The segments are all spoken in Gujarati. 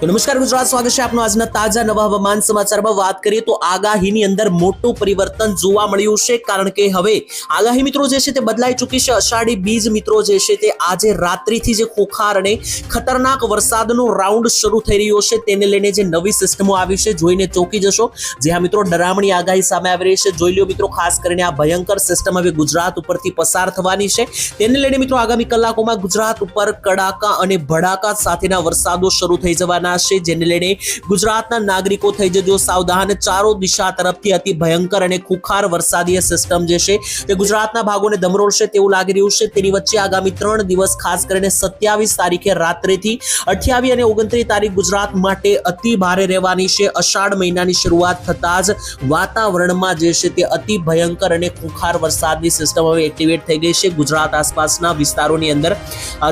તો નમસ્કાર ગુજરાત સ્વાગત છે આપનું આજના તાજા નવા હવામાન સમાચારમાં. વાત કરીએ તો આગાહીની અંદર મોટું પરિવર્તન જોવા મળ્યું છે, કારણ કે હવે આગાહી મિત્રો જે છે તે બદલાઈ ચૂકી છે. અષાઢી બીજ મિત્રો જે છે તે આજે રાત્રિથી જે ખોખાર અને ખતરનાક વરસાદનો રાઉન્ડ શરૂ થઈ રહ્યો છે, તેને લઈને જે નવી સિસ્ટમો આવી છે, જોઈને ચોંકી જશો. જે હા મિત્રો ડરામણી આગાહી સામે આવી રહી છે. જોઈ લો મિત્રો, ખાસ કરીને આ ભયંકર સિસ્ટમ હવે ગુજરાત ઉપરથી પસાર થવાની છે. તેને લઈને મિત્રો આગામી કલાકોમાં ગુજરાત ઉપર કડાકા અને ભડાકા સાથેના વરસાદો શરૂ થઈ જવાના છે, જેને લઈને ગુજરાતના નાગરિકો થઈ જજો. સાવધાન ચારો દિશા તરફથી અતિ ભયંકર અને ખુખાર વરસાદીય સિસ્ટમ જે છે તે ગુજરાતના ભાગોને ધમરોળશે તેવું લાગી રહ્યું છે. તેની વચ્ચે આગામી ત્રણ દિવસ ખાસ કરીને સત્યાવીસ તારીખે રાત્રેથી અઠ્યાવીસ અને ઓગણત્રીસ તારીખ ગુજરાત માટે અતિ ભારે રહેવાની છે. અષાઢ મહિનાની શરૂઆત થતા જ વાતાવરણમાં જે છે તે અતિ ભયંકર અને ખુખાર વરસાદની સિસ્ટમ હવે એક્ટિવેટ થઈ ગઈ છે ગુજરાત આસપાસના વિસ્તારોની અંદર.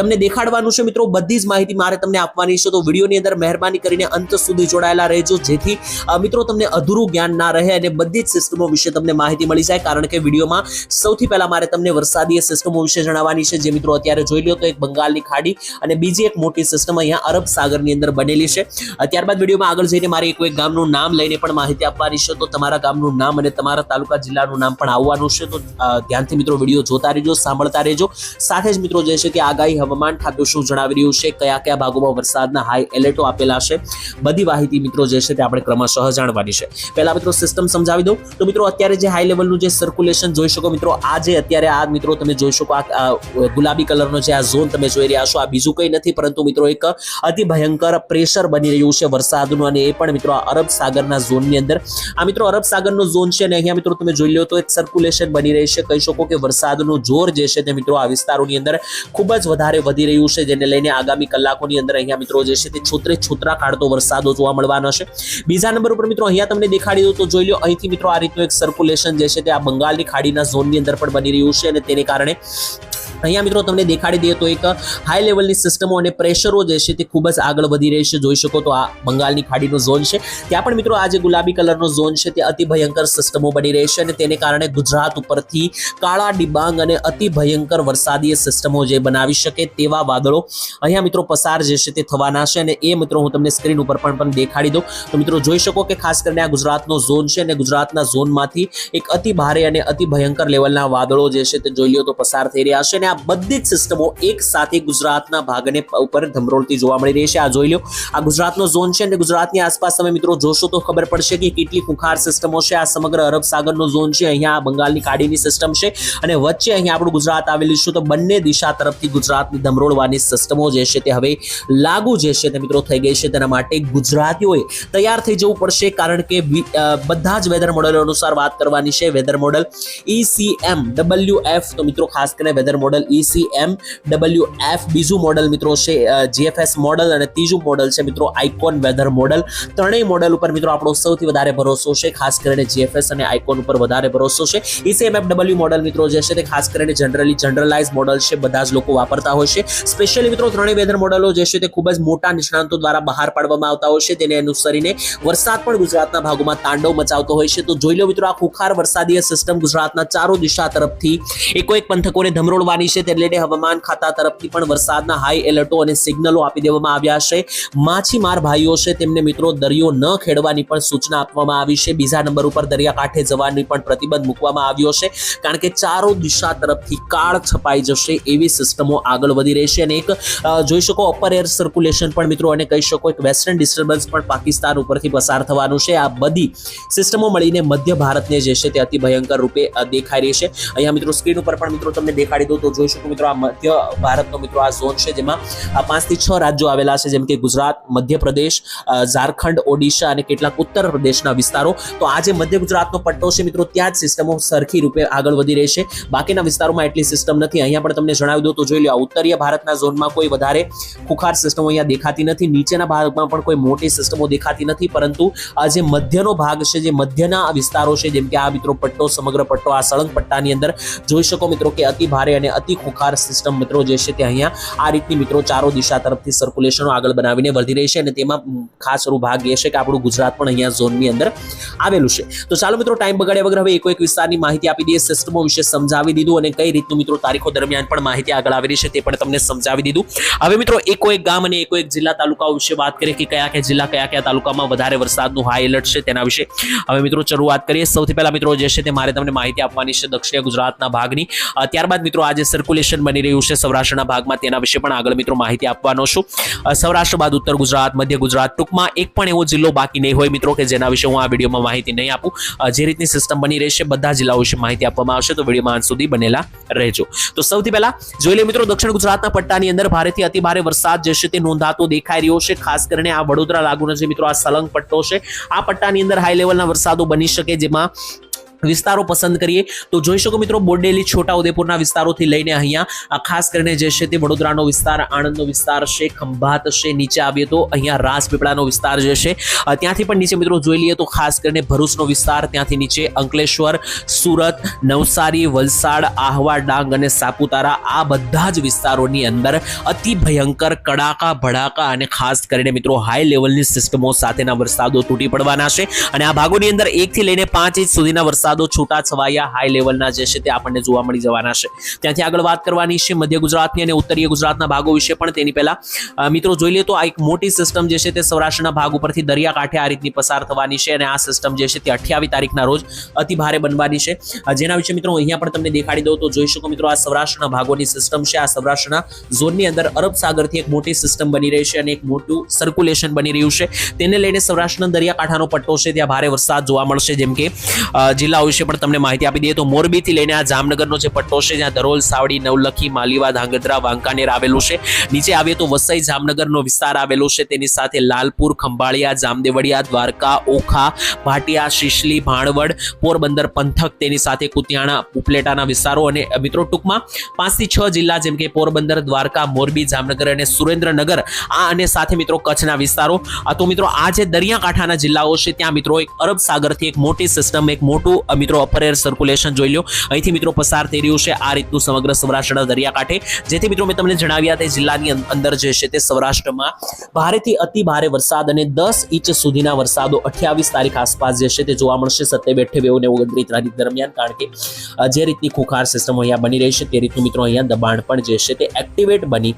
તમને દેખાડવાનું છે મિત્રો બધી જ માહિતી મારે તમને આપવાની છે. તો વિડીયોની અંદર મહેરબાની કરીને અંત સુધી જોડાયેલા રહેજો. જેથી મિત્રો, તમને અધૂરું જ્ઞાન ના રહે અને બધી જ સિસ્ટમો વિશે તમને માહિતી મળી જાય. કારણ કે વિડીયોમાં સૌથી પહેલા મારે તમને વરસાદીય સિસ્ટમો વિશે જણાવવાની છે. જે મિત્રો અત્યારે જોઈ લો તો એક બંગાળની ખાડી અને બીજી એક મોટી સિસ્ટમ અહીંયા અરબ સાગરની અંદર બનેલી છે. ત્યારબાદ વિડીયોમાં આગળ જઈને મારે એક એક ગામનું નામ લઈને પણ માહિતી આપવાની છે. તો તમારા ગામનું નામ અને તમારા તાલુકા જિલ્લાનું નામ પણ આવવાનું છે. તો ધ્યાનથી મિત્રો વીડિયો જોતા રહેજો, સાંભળતા રહેજો. સાથે જ મિત્રો જે છે કે આગાહી હવામાન ખાતું શું જણાવી રહ્યું છે? કયા કયા ભાગોમાં વરસાદના હાઈ એલર્ટો આપેલા છે. બધી માહિતી મિત્રો જે છે તે આપણે ક્રમશઃ જાણવાની છે. પહેલા મિત્રો સિસ્ટમ સમજાવી દઉં. તો મિત્રો અત્યારે જે હાઈ લેવલનું જે સર્ક્યુલેશન જોઈ શકો મિત્રો, આ જે અત્યારે આ મિત્રો તમે જોઈ શકો, આ ગુલાબી કલરનો જે આ ઝોન તમે જોઈ રહ્યા છો, આ બીજું કંઈ નથી, પરંતુ મિત્રો એક અતિ ભયંકર પ્રેશર બની રહ્યું છે વરસાદનું અને એ પણ મિત્રો અરબ સાગરના ઝોનની અંદર. આ મિત્રો અરબ સાગરનો ઝોન છે અને અહીંયા મિત્રો તમે જોઈ લો તો એક સર્ક્યુલેશન બની રહી છે. કહી શકો કે વરસાદનું જોર જે છે તે મિત્રો આ વિસ્તારોની અંદર ખૂબ જ વધારે વધી રહ્યું છે, જેને લઈને આગામી કલાકોની અંદર અહીંયા મિત્રો જે છે તે છોતરે કાઢતો વરસાદો જોવા મળવાનો છે. બીજા નંબર ઉપર મિત્રો અહીંયા તમને દેખાડી દઉં તો જોઈ લો અહીંથી મિત્રો આ રીતનું એક સર્ક્યુલેશન જે છે તે આ બંગાળની ખાડીના ઝોનની અંદર પણ બની રહ્યું છે અને તેને કારણે અહીંયા મિત્રો તમને દેખાડી દઈએ તો એક હાઈ લેવલની સિસ્ટમો અને પ્રેશરો જે છે તે ખૂબ જ આગળ વધી રહી છે. જોઈ શકો તો આ બંગાળની ખાડીનો ઝોન છે. ત્યાં પણ મિત્રો આ જે ગુલાબી કલરનો ઝોન છે તે અતિ ભયંકર સિસ્ટમો બની રહી છે અને તેને કારણે ગુજરાત ઉપરથી કાળા ડિબાંગ અને અતિ ભયંકર વરસાદીય સિસ્ટમો જે બનાવી શકે તેવા વાદળો અહીંયા મિત્રો પસાર જે છે તે થવાના છે અને એ મિત્રો હું તમને સ્ક્રીન ઉપર પણ પણ દેખાડી દઉં. તો મિત્રો જોઈ શકો કે ખાસ કરીને આ ગુજરાતનો ઝોન છે અને ગુજરાતના ઝોનમાંથી એક અતિ ભારે અને અતિ ભયંકર લેવલના વાદળો જે છે તે જોઈ લો તો પસાર થઈ રહ્યા છે અને આ બધી જ સિસ્ટમો એક સાથે ગુજરાતના ભાગને ઉપર ધમરોળતી જોવા મળી રહી છે. આ જોઈ લો આ ગુજરાતનો ઝોન છે અને ગુજરાતની આસપાસ તમે મિત્રો જોશો તો ખબર પડશે કે કેટલી ખુખાર સિસ્ટમો છે. આ સમગ્ર અરબ સાગરનો ઝોન છે. અહીંયા બંગાળની ખાડીની સિસ્ટમ છે અને વચ્ચે અહીંયા આપણું ગુજરાત આવેલું છે. તો બંને દિશા તરફથી ગુજરાતની ધમરોળવાની સિસ્ટમો જે છે તે હવે લાગુ જે છે તે મિત્રો થઈ ગઈ છે. તેના માટે ગુજરાતીઓએ તૈયાર થઈ જવું પડશે કારણ કે બધા જ વેધર મોડેલો અનુસાર વાત કરવાની છે. Weather model ECM W F તો મિત્રો ખાસ કરીને weather model ECM W F બીજું મોડલ મિત્રો છે જીએફએસ મોડલ અને ત્રીજું મોડલ છે મિત્રો આઇકોન વેધર મોડલ. ત્રણેય મોડલ ઉપર મિત્રો આપણો સૌથી વધારે ભરોસો છે, ખાસ કરીને જીએફએસ અને આઇકોન ઉપર વધારે ભરોસો છે. ઈસીએમ એફ ડબલ્યુ મોડલ મિત્રો જે છે તે ખાસ કરીને જનરલી જનરલાઇઝ મોડલ છે, બધા જ લોકો વાપરતા હોય છે. સ્પેશિયલી મિત્રો ત્રણેય વેધર મોડલો જે છે તે ખૂબ જ મોટા નિષ્ણાંતો દ્વારા બહાર પાડવામાં આવતા હોય છે, તેને અનુસરીને વરસાદ પણ ગુજરાતના ભાગોમાં તાંડવ મચાવતો હોય છે. તો જોઈ લો મિત્રો આ ખુખાર વરસાદીય સિસ્ટમ ગુજરાતના ચારો દિશા તરફથી એકો એક પંથકોને ધમરોળવાની છે તેને હવામાન ખાતા તરફથી પણ વરસાદના હાઈ એલર્ટો અને સિગ્નલો આપી દેવામાં આવ્યા છે. માછીમાર ભાઈઓ છે, તેમને મિત્રો દરિયો ન ખેડવાની પણ સૂચના આપવામાં આવી છે. બીજા નંબર ઉપર દરિયાકાંઠે જવાની પણ પ્રતિબંધ મૂકવામાં આવ્યો છે. કારણ કે ચારો દિશા તરફથી કાળ છપાઈ જશે એવી સિસ્ટમો આગળ વધી રહી છે. અને એક જોઈ શકો અપર એર સર્ક્યુલેશન પણ મિત્રો અને કહી શકો એક વેસ્ટર્ન ડિસ્ટર્બન્સ પણ પાકિસ્તાન ઉપરથી પસાર થવાનું છે. આ બધી સિસ્ટમો મળીને મધ્ય ભારતને જે છે તે અતિ ભયંકર રૂપે દેખાઈ રહી છે. અહીંયા મિત્રો સ્ક્રીન ઉપર પણ મિત્રો તમને દેખાડી દઉં તો જોઈ શકો મિત્રો, આ મધ્ય ભારતનો મિત્રો આ ઝોન છે, જેમાં પાંચથી છ રાજ્યો આવેલા છે, જેમ કે ગુજરાત, મધ્યપ્રદેશ ઝારખંડ, ઓડિશા અને કેટલાક ઉત્તર પ્રદેશના વિસ્તારો. તો આ મધ્ય ગુજરાતનો પટ્ટો છે મિત્રો, ત્યાં જ સિસ્ટમો સરખી રૂપે આગળ વધી રહી છે. બાકીના વિસ્તારોમાં એટલી સિસ્ટમ નથી. અહીંયા પણ તમને જણાવી દઉં તો જોઈ લો ઉત્તરીય ભારતના ઝોનમાં કોઈ વધારે ખુખાર સિસ્ટમો અહીંયા દેખાતી નથી. નીચેના ભાગમાં પણ કોઈ મોટી સિસ્ટમો દેખાતી નથી. પરંતુ આ જે મધ્યનો ભાગ છે, જે મધ્યના વિસ્તારો છે, જેમ કે આ મિત્રો પટ્ટો, સમગ્ર પટ્ટો, આ સળંગ પટ્ટાની અંદર જોઈ શકો મિત્રો કે અતિ ભારે અને અતિ ખુખાર સિસ્ટમ મિત્રો જે છે તે અહીંયા આ રીતની મિત્રો ચારો દિશા તરફથી સર્ક્યુલેશનો આગળ બનાવીને વધી રહી છે અને તેમાં ખાસ એવું ભાગ એ છે કે આપણું ગુજરાત પણ અહીંયા ઝોનની અંદર આવેલું છે. તો ચાલો મિત્રો ટાઈમ બગાડ્યા વગર હવે એકો એક વિસ્તારની માહિતી આપી દઈએ સિસ્ટમો વિશે સમજાવી દીધું અને કઈ રીતનું મિત્રો તારીખો દરમિયાન પણ માહિતી આગળ આવી રહી છે તે પણ તમને સમજાવી દીધું. હવે મિત્રો એકો એક ગામ અને એકો એક જિલ્લા તાલુકાઓ વિશે વાત કરીએ કે કયા કયા જિલ્લા કયા કયા તાલુકામાં વધારે વરસાદનું હાઈ એલર્ટ છે તેના વિશે હવે મિત્રો શરૂઆત કરીએ. સૌથી પહેલા મિત્રો જે છે તે મારે તમને માહિતી આપવાની છે દક્ષિણ ગુજરાતના ભાગની. ત્યારબાદ મિત્રો આજે સર્ક્યુલેશન બની રહ્યું છે સૌરાષ્ટ્રના ભાગમાં. તેના વિશે પણ આગળ મિત્રો માહિતી આપવાનો છું. સૌરાષ્ટ્ર બાદ ઉત્તર ગુજરાત, મધ્ય ગુજરાત, ટૂંકમાં એક પણ એવો જિલ્લો બાકી નહીં હોય મિત્રો કે જેના વિશે હું આ વિડીયોમાં માહિતી નહીં આપું. જે રીતની સિસ્ટમ બની રહેશે બધા જિલ્લાઓ વિશે માહિતી આપવામાં આવશે. તો વિડીયોમાં અંત સુધી બનેલા રહેજો. તો સૌથી પહેલા જોઈ લે મિત્રો, દક્ષિણ ગુજરાતના પટ્ટાની અંદર ભારેથી અતિ ભારે વરસાદ જે છે તે નોંધાતો દેખાઈ રહ્યો છે. ખાસ કરીને આ વડોદરા લાગુનો જે મિત્રો આ સલંગ પટ્ટો છે, આ પટ્ટાની અંદર હાઈ લેવલના વરસાદો બની શકે, જેમાં વિસ્તારો પસંદ કરીએ, તો જોઈ શકો મિત્રો બોડેલી, છોટાઉદેપુરના વિસ્તારોથી લઈને અહીંયા ખાસ કરીને જે છે તે વડોદરાનો વિસ્તાર, આણંદનો વિસ્તાર છે, ખંભાત છે, નીચે આવીએ તો અહીંયા રાજપીપળાનો વિસ્તાર જે છે ત્યાંથી પણ નીચે મિત્રો જોઈ લઈએ તો ખાસ કરીને ભરૂચનો વિસ્તાર, ત્યાંથી નીચે અંકલેશ્વર, સુરત, નવસારી, વલસાડ, આહવા, ડાંગ અને સાપુતારા, આ બધા જ વિસ્તારોની અંદર અતિ ભયંકર કડાકા, ભડાકા અને ખાસ કરીને મિત્રો હાઈ લેવલની સિસ્ટમો સાથેના વરસાદો તૂટી પડવાના છે અને આ ભાગોની અંદર એકથી લઈને પાંચ ઇંચ સુધીના વરસાદો છૂટા છવાયા હાઈ લેવલના જે છે તે આપણને જોવા મળી જવાના છે. ત્યાંથી આગળ વાત કરવાની છે મધ્ય ગુજરાતની અને ઉત્તરીય ગુજરાતના ભાગો વિશે પણ તેની પહેલા મિત્રો જોઈ લઈએ તો આ એક મોટી સિસ્ટમ જે છે તે સૌરાષ્ટ્રના ભાગ ઉપરથી દરિયાકાંઠે આ રીતની પસાર થવાની છે અને આ સિસ્ટમ જે છે તે અઠ્યાવીસ તારીખના રોજ અતિ ભારે બનવાની છે. જેના વિશે મિત્રો અહીંયા પણ તમને દેખાડી દઉં તો જોઈ શકો મિત્રો આ સૌરાષ્ટ્રના ભાગોની સિસ્ટમ છે. આ સૌરાષ્ટ્રના ઝોનની અંદર અરબ સાગરથી એક મોટી સિસ્ટમ બની રહી છે અને એક મોટું સર્ક્યુલેશન બની રહ્યું છે. તેને લઈને સૌરાષ્ટ્રના દરિયાકાંઠાનો પટ્ટો છે. ત્યાં ભારે વરસાદ જોવા મળશે જેમ કે અ, જિલ્લાઓ વિશે પણ તમને માહિતી આપી દઈએ તો મોરબીથી લઈને આ જામનગરનો જે પટ્ટો છે, જ્યાં ધરોલ સાવડી, નવલખી, માલીવા, ધાંગધ્રા, વાંકાનેર આવેલું છે. નીચે આવીએ તો વસઈ જામનગરનો વિસ્તાર આવેલો છે, તેની સાથે લાલપુર, ખંભાળિયા, જામદેવડિયા, દ્વારકા, ઓખા, ભાટિયા, શિશલી, ભાણવડ, પોરબંદર, પંથક, તેની સાથે કુતિયાણા, ઉપલેટાના વિસ્તારો અને મિત્રો ટૂંકમાં પાંચથી છ જિલ્લા જેમ કે પોરબંદર, દ્વારકા, મોરબી, જામનગર અને સુરેન્દ્રનગર, આ અને સાથે મિત્રો કચ્છના વિસ્તારો. તો મિત્રો આ જે દરિયાકાંઠાના જિલ્લાઓ છે, ત્યાં મિત્રો એક અરબ સાગરથી એક મોટી સિસ્ટમ એક મોટું મિત્રો અપર એર સર્ક્યુલેશન જોઈ લો અહીંથી મિત્રો પસાર થઈ રહ્યું છે આ રીતનું સમગ્ર સૌરાષ્ટ્રના દરિયાકાંઠે. જેથી મિત્રો મેં તમને જણાવ્યા તે જિલ્લાની અંદર જે છે તે સૌરાષ્ટ્રમાં ભારેથી અતિ ભારે વરસાદ અને દસ ઇંચ સુધીના વરસાદો અઠ્યાવીસ તારીખ આસપાસ જે છે તે જોવા મળશે. સત્ય બેઠે બેવું ને ઓગણત્રીસ તારીખ દરમિયાન કારણ કે જે રીતની ખુખાર સિસ્ટમ અહીંયા બની રહી છે તે રીતનું મિત્રો અહીંયા દબાણ પણ જે છે તે એક્ટિવેટ બની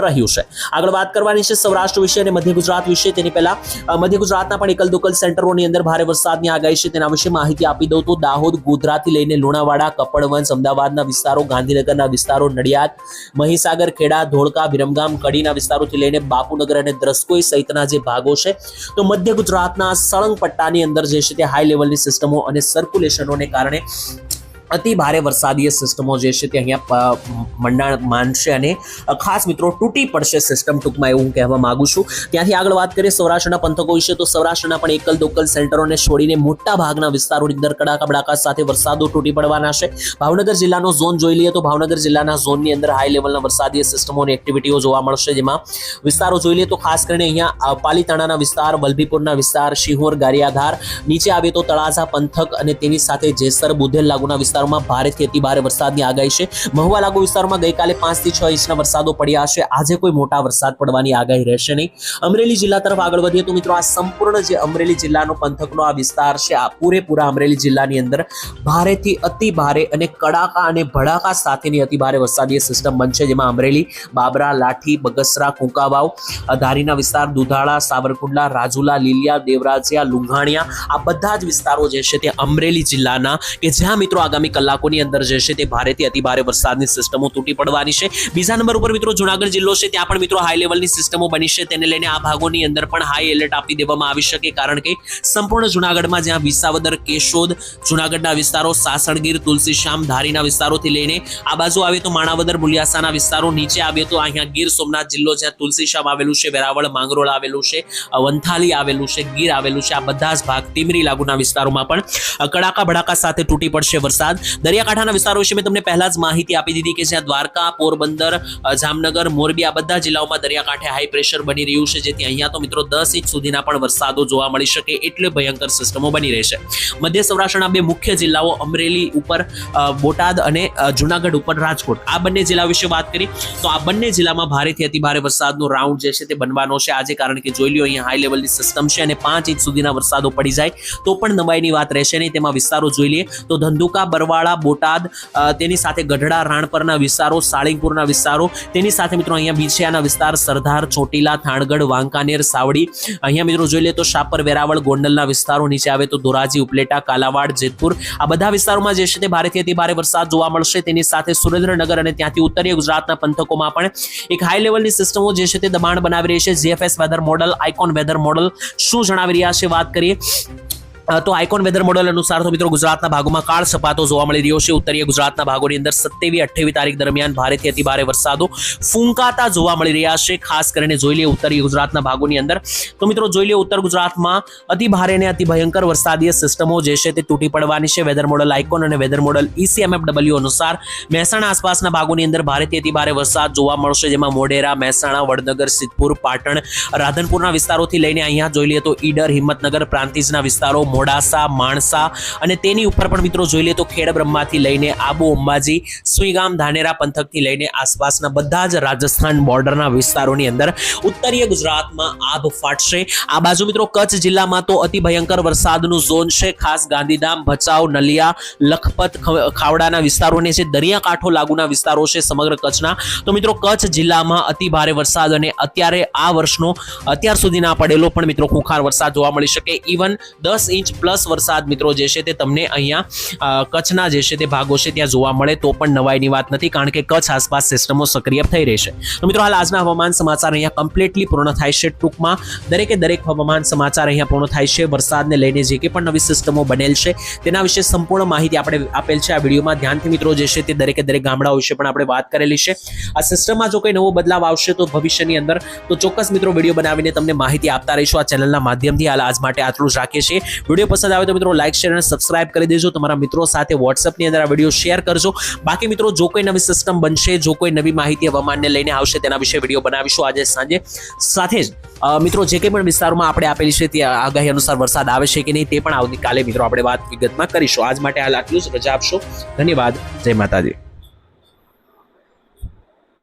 રહ્યું છે. આગળ વાત કરવાની છે સૌરાષ્ટ્ર વિશે અને મધ્ય ગુજરાત વિશે. તેની પહેલા મધ્ય ગુજરાતના પણ એકલ દુકલ સેન્ટરોની અંદર ભારે વરસાદની આગાહી છે. તેના વિશે માહિતી આપી દઉં તો દાહોદ ગોધરાથી લઈને લુણાવાડા કપડવંશ અમદાવાદના વિસ્તારો, ગાંધીનગરના વિસ્તારો, નડિયાદ, મહીસાગર, ખેડા, ધોળકા, વિરમગામ, કડીના વિસ્તારોથી લઈને બાપુનગર અને દ્રસ્કોઈ સહિતના જે ભાગો છે, તો મધ્ય ગુજરાતના સળંગ પટ્ટાની અંદર જે છે તે હાઈ લેવલની સિસ્ટમો અને સર્ક્યુલેશનોને કારણે અતિ ભારે વરસાદીય સિસ્ટમો જે છે તે અહીંયા મંડાણ માનશે અને ખાસ મિત્રો તૂટી પડશે સિસ્ટમ ટૂંકમાં એવું હું કહેવા માંગુ છું. ત્યાંથી આગળ વાત કરીએ સૌરાષ્ટ્રના પંથકો વિશે, તો સૌરાષ્ટ્રના પણ એકલ દોકલ સેન્ટરોને છોડીને મોટા ભાગના વિસ્તારોની અંદર કડાકા બડાકા સાથે વરસાદો તૂટી પડવાના છે. ભાવનગર જિલ્લાનો ઝોન જોઈ લઈએ તો ભાવનગર જિલ્લાના ઝોનની અંદર હાઈ લેવલના વરસાદીય સિસ્ટમોની એક્ટિવિટીઓ જોવા મળશે. જેમાં વિસ્તારો જોઈ લઈએ તો ખાસ કરીને અહીંયા પાલીતાણાના વિસ્તાર, વલભીપુરના વિસ્તાર, શિહોર, ગારિયાધાર, નીચે આવે તો તળાજા, પંથક અને તેની સાથે જેસર, બુધેલ લાગુના વિસ્તારોમાં ભારેથી અતિ ભારે વરસાદની આગાહી છે. મહુવા લાગુ વિસ્તારમાં ગઈકાલે પાંચથી છ ઇંચના વરસાદો પડ્યા છે. આજે કોઈ મોટા વરસાદ પડવાની આગાહી રહેશે નહીં. અમરેલી જિલ્લા તરફ આગળ વધીએ તો મિત્રો આ સંપૂર્ણ જે અમરેલી જિલ્લાનો પંથકનો આ વિસ્તાર છે, આ પૂરેપૂરા અમરેલી જિલ્લાની અંદર ભારેથી અતિ ભારે અને કડાકા અને ભડાકા સાથેની અતિ ભારે વરસાદીય સિસ્ટમ બનશે. જેમાં અમરેલી, બાબરા, લાઠી, બગસરા, કુંકાવાવ ધારીના વિસ્તાર, દુધાળા, સાવરકુંડલા, રાજુલા, લીલિયા, દેવરાજિયા, લુંઘાણિયા આ બધા જ વિસ્તારો જે છે તે અમરેલી જિલ્લાના કે જ્યાં મિત્રો આગામી કલાકોની અંદર જે છે તે ભારેથી અતિભારે વરસાદની સિસ્ટમો તૂટી પડવાની છે. બીજા નંબર ઉપર મિત્રો જુનાગઢ જિલ્લો છે, ત્યાં પણ મિત્રો હાઈ લેવલની સિસ્ટમો બની છે. તેને લઈને આ ભાગોની અંદર પણ હાઈ એલર્ટ આપી દેવામાં આવી શકે, કારણ કે સંપૂર્ણ જુનાગઢમાં જ્યાં વિસાવદર, કેશોદ, જુનાગઢના વિસ્તારો, સાસણગીર, તુલસીશ્યામ, ધારીના વિસ્તારોથી લઈને આ બાજુ આવે તો માણાવદર મુલિયાસાના વિસ્તારો, નીચે આવે તો અહીંયા ગીર સોમનાથ જિલ્લો જ્યાં તુલસીશ્યામ આવેલું છે, વેરાવળ, માંગરોળ આવેલું છે વંથાલી આવેલું છે, ગીર આવેલું છે. આ બધા જ ભાગ ટીમરી લાગુના વિસ્તારોમાં પણ કડાકા ભડાકા સાથે તૂટી પડશે વરસાદ. દરિયાકાંઠાના વિસ્તારો વિશે મેં તમને પહેલા જ માહિતી આપી દીધી કે જ્યાં દ્વારકા, પોરબંદર જામનગર, મોરબી આ બધા જિલ્લાઓમાં દરિયાકાંઠે હાઈ પ્રેશર બની રહ્યું છે. જેથી અહીંયા તો મિત્રો દસ ઇંચ સુધીના પણ વરસાદો જોવા મળી શકે એટલે ભયંકર સિસ્ટમો બની રહેશે. મધ્ય સૌરાષ્ટ્રના બે મુખ્ય જિલ્લાઓ અમરેલી ઉપર બોટાદ અને જુનાગઢ ઉપર રાજકોટ. આ બંને જિલ્લા વિશે વાત કરી તો આ બંને જિલ્લામાં ભારેથી અતિ ભારે વરસાદનો રાઉન્ડ જે છે તે બનવાનો છે. આજે કારણ કે જોઈ લ્યો અહીંયા હાઈ લેવલની સિસ્ટમ છે અને પાંચ ઇંચ સુધીના વરસાદો પડી જાય તો પણ નવાઈની વાત રહેશે નહીં. તેમાં વિસ્તારો જોઈ લઈએ તો ધંધુકા બરવાળા બોટાદ તેની સાથે ગઢડા, રાણપરના વિસ્તારો, સાળીંગપુરના વિસ્તારો, તેની સાથે મિત્રો અહીંયા બીછિયાના વિસ્તાર સરદાર ચોટીલા, થાણગઢ, વાંકાનેર, સાવડી. અહીંયા મિત્રો જોઈ લે તો શાપર, વેરાવળ, ગોંડલના વિસ્તારો નીચે આવે તો ધોરાજી, ઉપલેટા, કાલાવાડ, જેતપુર. આ બધા વિસ્તારોમાં જે છે તે ભારેથી અતિ ભારે વરસાદ જોવા મળશે. તેની સાથે સુરેન્દ્રનગર અને ત્યાંથી ઉત્તરીય ગુજરાતના પંથકોમાં પણ એક હાઈ લેવલની સિસ્ટમો જે છે તે દબાણ બનાવી રહી છે. GFS weather model ICON weather model શું જણાવી રહ્યા છે વાત કરીએ. તો આઇકોન વેધર મોડલ અનુસાર તો મિત્રો ગુજરાતના ભાગોમાં કાળ સપાતો જોવા મળી રહ્યો છે. ઉત્તરીય ગુજરાતના ભાગોની અંદર સત્યાવી અઠ્યાવી તારીખ દરમિયાન ભારેથી અતિ ભારે વરસાદો ફૂંકાતા જોવા મળી રહ્યા છે. ખાસ કરીને જોઈ લઈએ ઉત્તરીય ગુજરાતના ભાગોની અંદર. તો મિત્રો જોઈ લઈએ ઉત્તર ગુજરાતમાં અતિ ભારે અને અતિ ભયંકર વરસાદીય સિસ્ટમો જે છે તે તૂટી પડવાની છે. વેધર મોડલ આઇકોન અને વેધર મોડલ ઈસીએમએફડબલ્યુ અનુસાર મહેસાણા આસપાસના ભાગોની અંદર ભારેથી અતિ ભારે વરસાદ જોવા મળશે. જેમાં મોઢેરા, મહેસાણા, વડનગર, સિદ્ધપુર, પાટણ, રાધનપુરના વિસ્તારોથી લઈને અહીંયા જોઈ લઈએ તો ઈડર, હિંમતનગર પ્રાંતિજના વિસ્તારો મોડાસા, માણસા અને તેની ઉપર પણ મિત્રો જોઈ લઈએ તો ખેડ બ્રહ્માથી લઈને આબુ અંબાજી, સુઈગામ, ધાનેરા પંથકથી લઈને આસપાસના બધા જ રાજસ્થાન બોર્ડરના વિસ્તારોની અંદર ઉત્તરીય ગુજરાતમાં આભ ફાટશે. આ બાજુ મિત્રો કચ્છ જિલ્લામાં તો અતિ ભયંકર વરસાદનું ઝોન છે. ખાસ ગાંધીધામ, ભચાઉ, નલિયા, લખપત ખાવડાના વિસ્તારોને જે દરિયાકાંઠો લાગુના વિસ્તારો છે સમગ્ર કચ્છના. તો મિત્રો કચ્છ જિલ્લામાં અતિ ભારે વરસાદ અને અત્યારે આ વર્ષનો, અત્યાર સુધીના પડેલો પણ મિત્રો ખૂંખાર વરસાદ જોવા મળી શકે. ઇવન દસ ઇંચ પ્લસ વરસાદ મિત્રો જે છે તે તમને અહીંયા કચ્છના જે છે તે ભાગો છે ત્યાં જોવા મળે તો પણ નવાઈની વાત નથી કારણ કે કચ્છ આસપાસ સિસ્ટમો સક્રિય થઈ રહી છે. તો મિત્રો હાલ આજના હવામાન સમાચાર અહીંયા કમ્પ્લીટલી પૂર્ણ થાય છે. ટૂંકમાં દરેકે દરેક હવામાન સમાચાર અહીંયા પૂર્ણ થાય છે. વરસાદને લઈને જે કંઈ પણ નવી સિસ્ટમો બનેલ છે તેના વિશે સંપૂર્ણ માહિતી આપણે આપેલ છે આ વિડીયોમાં. ધ્યાનથી મિત્રો જે છે તે દરેકે દરેક ગામડાઓ વિશે પણ આપણે વાત કરેલી છે. આ સિસ્ટમમાં જો કોઈ નવો બદલાવ આવશે તો ભવિષ્યની અંદર તો ચોક્કસ મિત્રો વીડિયો બનાવીને તમને માહિતી આપતા રહીશું આ ચેનલના માધ્યમથી. હાલ આજ માટે આટલું જ રાખીએ છીએ. વીડિયો પસંદ આવે તો મિત્રો લાઇક શેર અને સબસ્ક્રાઇબ કરી દેજો. તમારા મિત્રો સાથે વોટ્સઅપની અંદર આ વીડિયો શેર કરજો. બાકી મિત્રો, જો કોઈ નવી સિસ્ટમ બનશે, જો કોઈ નવી માહિતી હવામાનને લઈને આવશે, તેના વિશે વીડિયો બનાવીશું આજે સાંજે. સાથે જ મિત્રો, જે કંઈ પણ વિસ્તારોમાં આપણે આપેલી છે તે આગાહી અનુસાર વરસાદ આવે છે કે નહીં તે પણ આવતીકાલે મિત્રો આપણે વાત વિગતમાં કરીશું. આજ માટે હાલ આટલું જ. રજા આપશો. ધન્યવાદ. જય માતાજી.